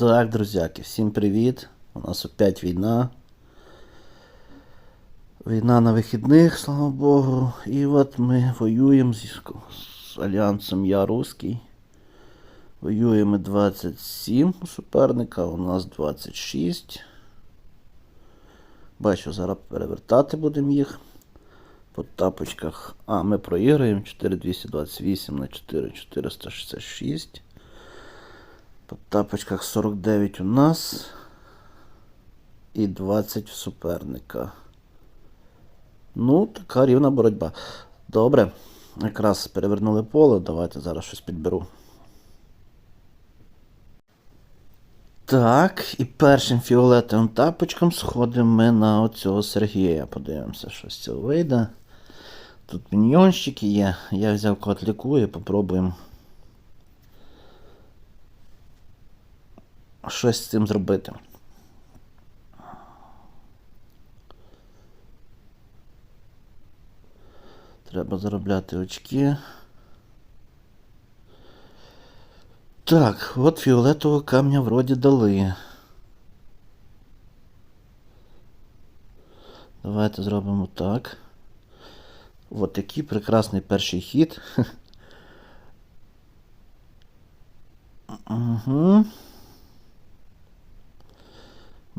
Так, друзяки, всім привіт. У нас опять війна. Війна на вихідних, слава Богу. І от ми воюємо з, з Альянсом Я Руський. Воюємо 27 у суперника, у нас 26. Бачу, зараз перевертати будемо їх. По тапочках. А, ми проіграємо 4228 на 4466. По тапочках 49 у нас. І 20 в суперника. Ну, така рівна боротьба. Добре. Якраз перевернули поле. Давайте зараз щось підберу. Так, і першим фіолетовим тапочком сходимо ми на оцього Сергія. Подивимося, що з цього вийде. Тут міньйонщики є. Я взяв кот лікує, попробуємо щось з цим зробити. Треба заробляти очки. Так, от фіолетового камня вроді дали. Давайте зробимо так. От такий прекрасний перший хід. Угу.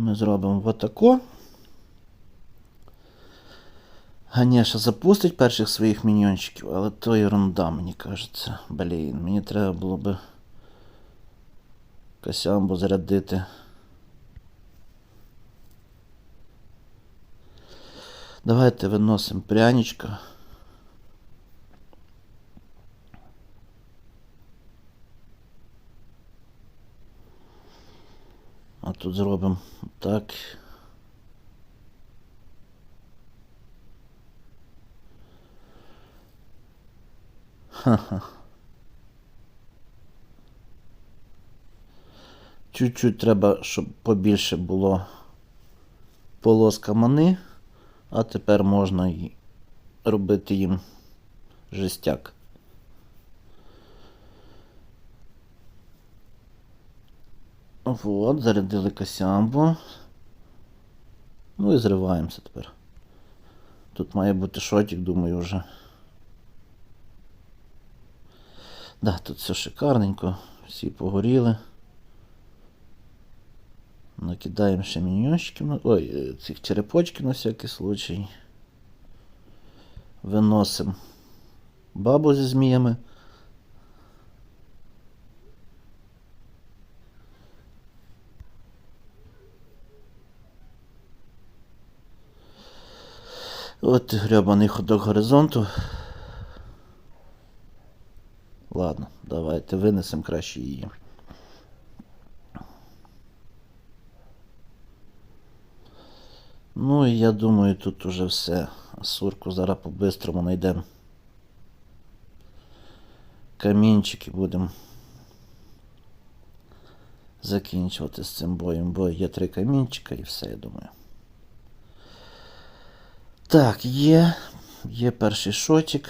Ми зробимо отако. Ганяша запустить перших своїх міньйончиків, але то ерунда, мені кажеться. Блін, мені треба було би косямбу зарядити. Давайте виносимо пряничка. Тут зробимо так. Ха-ха. Чуть-чуть треба, щоб побільше було полоска мани, а тепер можна робити їм жестяк. Вот, зарядили косямбу. Ну і зриваємося тепер. Тут має бути шотик, думаю, вже. Да, тут все шикарненько, всі погоріли. Накидаємо ще міньончиків. Ой, е, цих черепочків на всякий случай. Виносимо бабу зі зміями. От гребаний ходок горизонту. Ладно, давайте винесемо краще її. Ну і я думаю, тут уже все. Сурку зараз по-бистрому знайдемо. Камінчики будемо закінчувати з цим боєм, бо є три камінчика і все, я думаю. Так, є. Є перший шотик.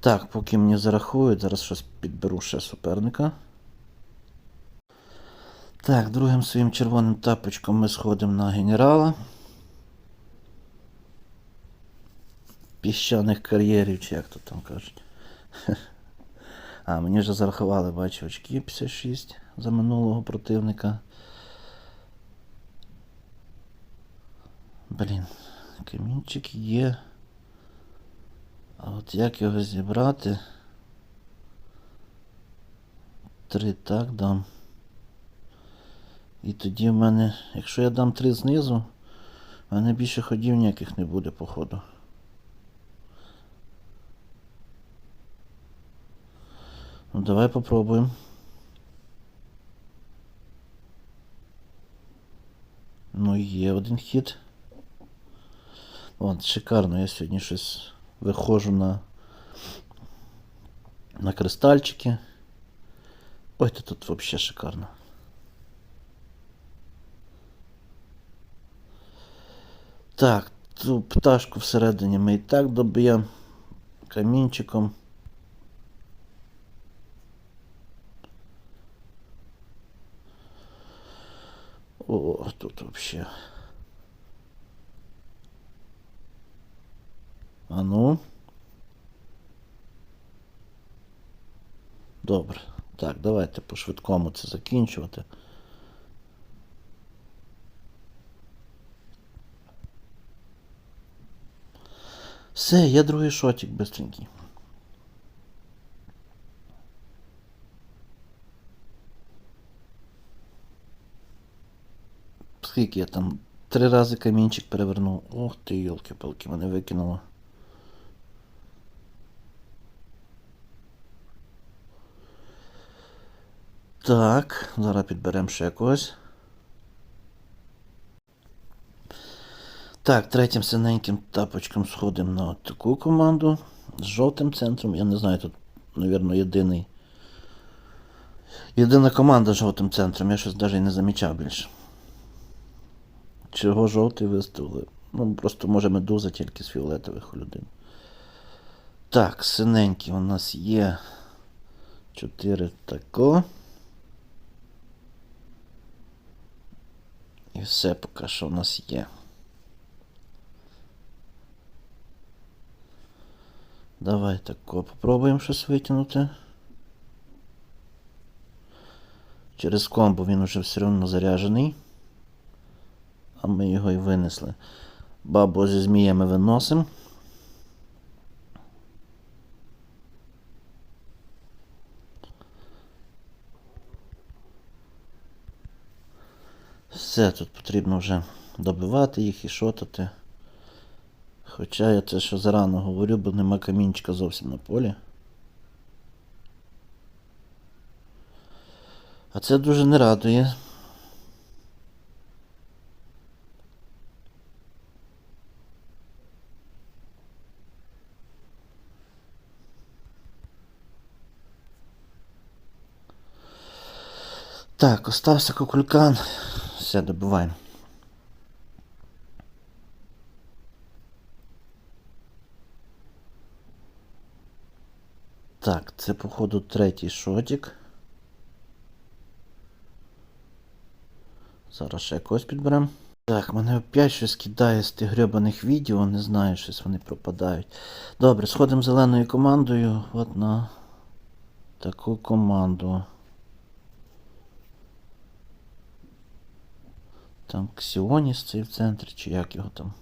Так, поки мені зарахують, зараз щось підберу ще суперника. Так, другим своїм червоним тапочком ми сходимо на генерала. Піщаних кар'єрів, чи як то там кажуть. А, мені вже зарахували, бачу, очки 56 за минулого противника. Блін, камінчик є. А от як його зібрати? Три так дам. І тоді в мене, якщо я дам три знизу, в мене більше ходів ніяких не буде, походу. Ну, давай попробуємо. Ну, є один хід. От, шикарно, я сьогодні щось виходжу на, на кристальчики. Ой, то тут взагалі шикарно. Так, Ту пташку всередині ми і так доб'ємо камінчиком. О, тут вообще. А ну. Добре. Так, давайте по швидкому це закінчувати. Все, є другий шотик бистренький. Скільки я там три рази камінчик перевернув. Ох ти, йолки-палки, мене викинуло. Так, зараз підберемо ще когось. Так, третім синеньким тапочком сходимо на таку команду. З жовтим центром. Я не знаю, тут, мабуть, єдиний. Єдина команда з жовтим центром. Я щось навіть не замічав більше. Чого жовтий виставили? Ну, просто може медуза тільки з фіолетових людини. Так, синенький у нас є 4 тако. І все поки що у нас є. Давай тако попробуємо щось витягнути. Через комбо він уже все одно заряджений. А ми його і винесли. Бабу зі зміями виносимо. Все, тут потрібно вже добивати їх і шотати. Хоча я це ще зарано говорю, бо нема камінчика зовсім на полі. А це дуже не радує. Так, остався кукулькан. Все, добиваємо. Так, це, походу, третій шотик. Зараз ще якось підберемо. Так, мене опять щось кидає з тих гребаних відео, не знаю, щось вони пропадають. Добре, сходимо зеленою командою от на таку команду. Там Ксіоніс цей в центрі, чи як його там.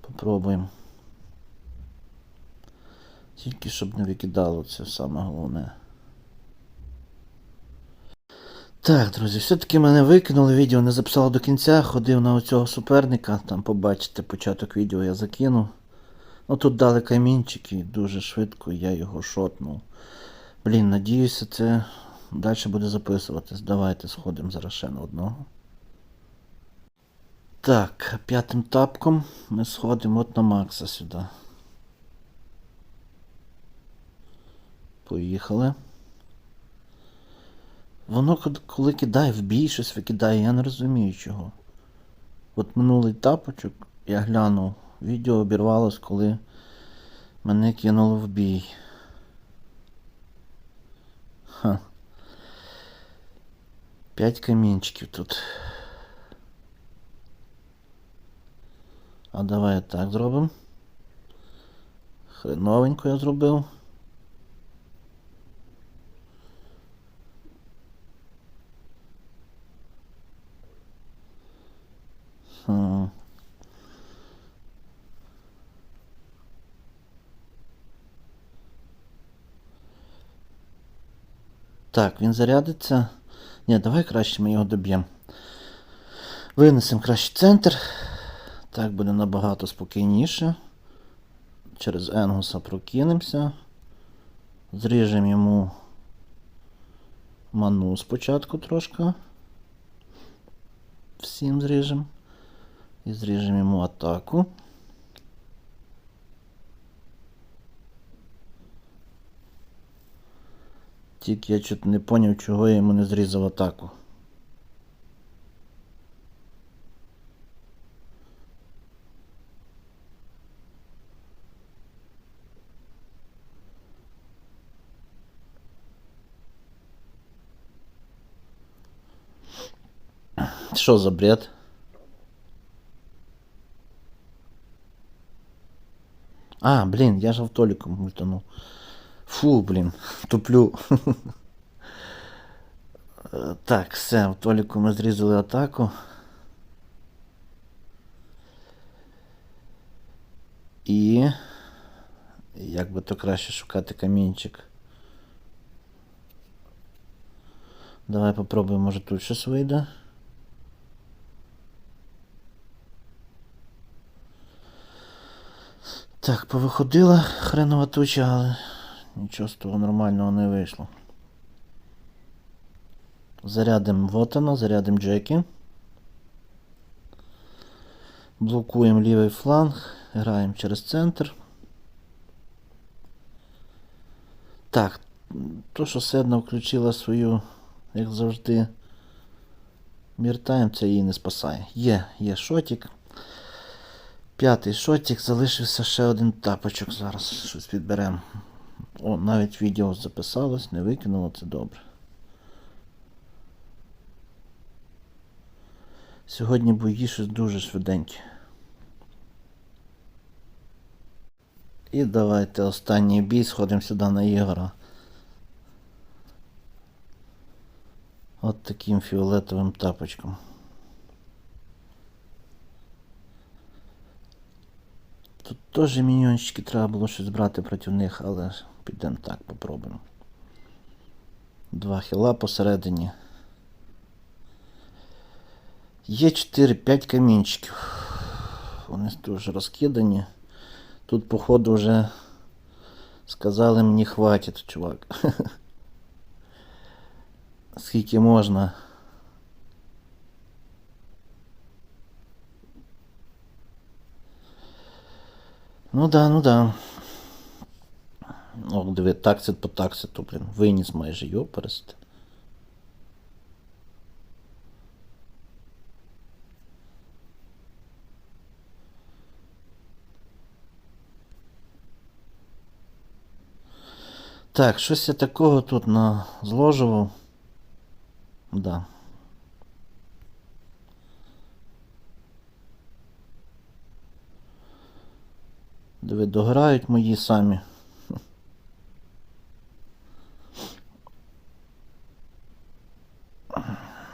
Попробуємо. Тільки щоб не викидало це саме головне. Так, друзі, все-таки мене викинули, відео не записало до кінця, ходив на оцього суперника, там побачите початок відео я закинув. Ну тут дали камінчики дуже швидко, я його шотнув. Блін, надіюся, це далі буде записуватись. Давайте сходимо зараз ще на одного. Так, п'ятим тапком ми сходимо от на Макса сюди. Поїхали. Воно коли кидає в бій, щось викидає, я не розумію чого. От минулий тапочок я глянув, відео обірвалось, коли мене кинуло в бій. Ха. П'ять камінчиків тут. А давай так зробимо. Хреновенько я зробив. Так, він зарядиться. Ні, давай краще ми його доб'ємо. Винесемо краще центр. Так буде набагато спокійніше. Через Енгуса прокинемося. Зріжемо йому ману спочатку трошки. Всім зріжемо. І зріжемо йому атаку. Тільки я чуть не поняв, чого я йому не зрізав атаку. Що за бред? А, блін, я ж автоліком мультанув. Фу, блін, туплю. Так, все, автоліку ми зрізали атаку. І. Як би то краще шукати камінчик. Давай попробуємо, може тут щось вийде. Так, повиходила хренова туча, але нічого з того нормального не вийшло. Зарядимо вот оно, зарядимо Джекі. Блокуємо лівий фланг, граємо через центр. Так, то, що Седна включила свою, як завжди, міртайм, це її не спасає. Є, є шотик. П'ятий шотик, залишився ще один тапочок. Зараз щось підберемо. О, навіть відео записалось, не викинуло, це добре. Сьогодні бої щось дуже швиденькі. І давайте останній бій, сходимо сюди на Ігора. От таким фіолетовим тапочком. Тут теж міньйончики треба було щось брати проти них, але підемо так, попробуємо. Два хіла посередині. Є 4-5 камінчиків. Вони дуже розкидані. Тут, походу, вже сказали мені хватить, чувак. Скільки можна. Ну да, ну да. О, диви, таксит по такситу, блін. Виніс майже, йоперест. Так, щось я такого тут на зложував. Да. Диви, дограють мої самі.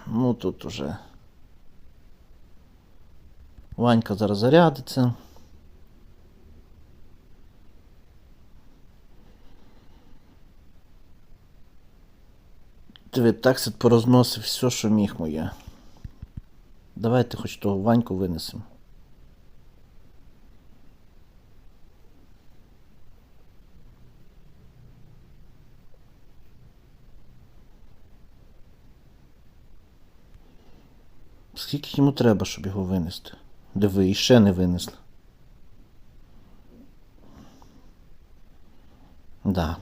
Ну тут уже. Ванька зараз зарядиться. Диви, таксит порозносив все, що міг моє. Давайте хоч того Ваньку винесемо. Скільки йому треба, щоб його винести? Диви, і ще не винесли. Да.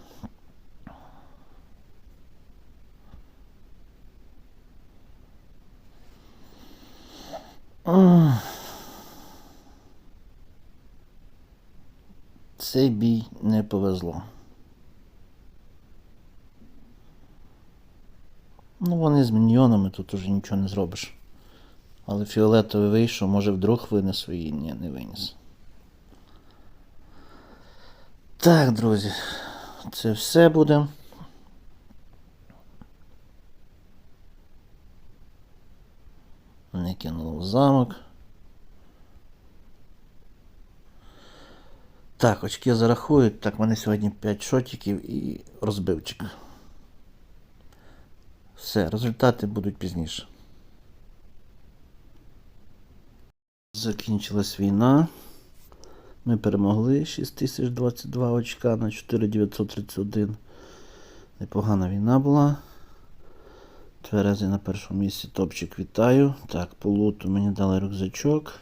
Цей бій не повезло. Ну, вони з міньйонами тут уже нічого не зробиш. Але фіолетовий вийшов, може вдруг винес свої. Ні, не виніс. Так, друзі, це все буде. Не кинуло замок. Так, очки зарахують. Так, в мене сьогодні 5 шотиків і розбивчик. Все, результати будуть пізніше. Закінчилась війна. Ми перемогли 6022 очка на 4931. Непогана війна була. Тверези на першому місці топчик вітаю. Так, по луту мені дали рюкзачок.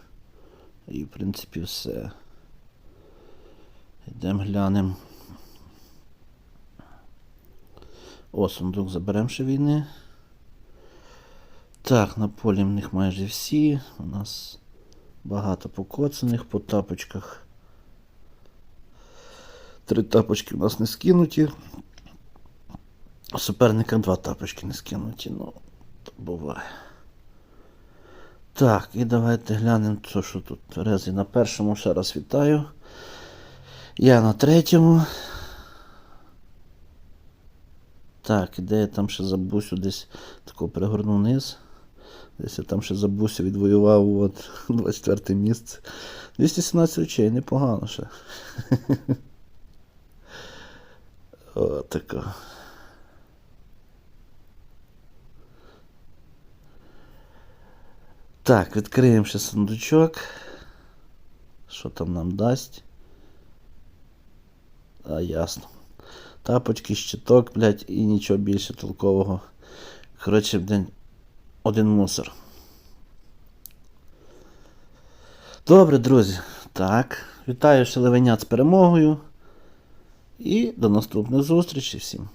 І в принципі все. Йдемо глянемо. О, сундук заберемо ще війни. Так, на полі в них майже всі. У нас багато покоцаних по тапочках. Три тапочки у нас не скинуті. Суперникам два тапочки не скинуті, ну, то буває. Так, і давайте глянемо, що, що тут. Терези на першому ще раз вітаю. Я на третьому. Так, і де я там ще забусю десь тако пригорнув вниз. Десь я там ще забусю, відвоював от 24 місце. 217 очей, непогано ще. О, тако. Так, відкриємо ще сундучок. Що там нам дасть? А, ясно. Тапочки, щиток, блядь, і нічого більше толкового. Коротше, блядь, один мусор. Добре, друзі. Так. Вітаю ще Левенят з перемогою. І до наступних зустрічей всім.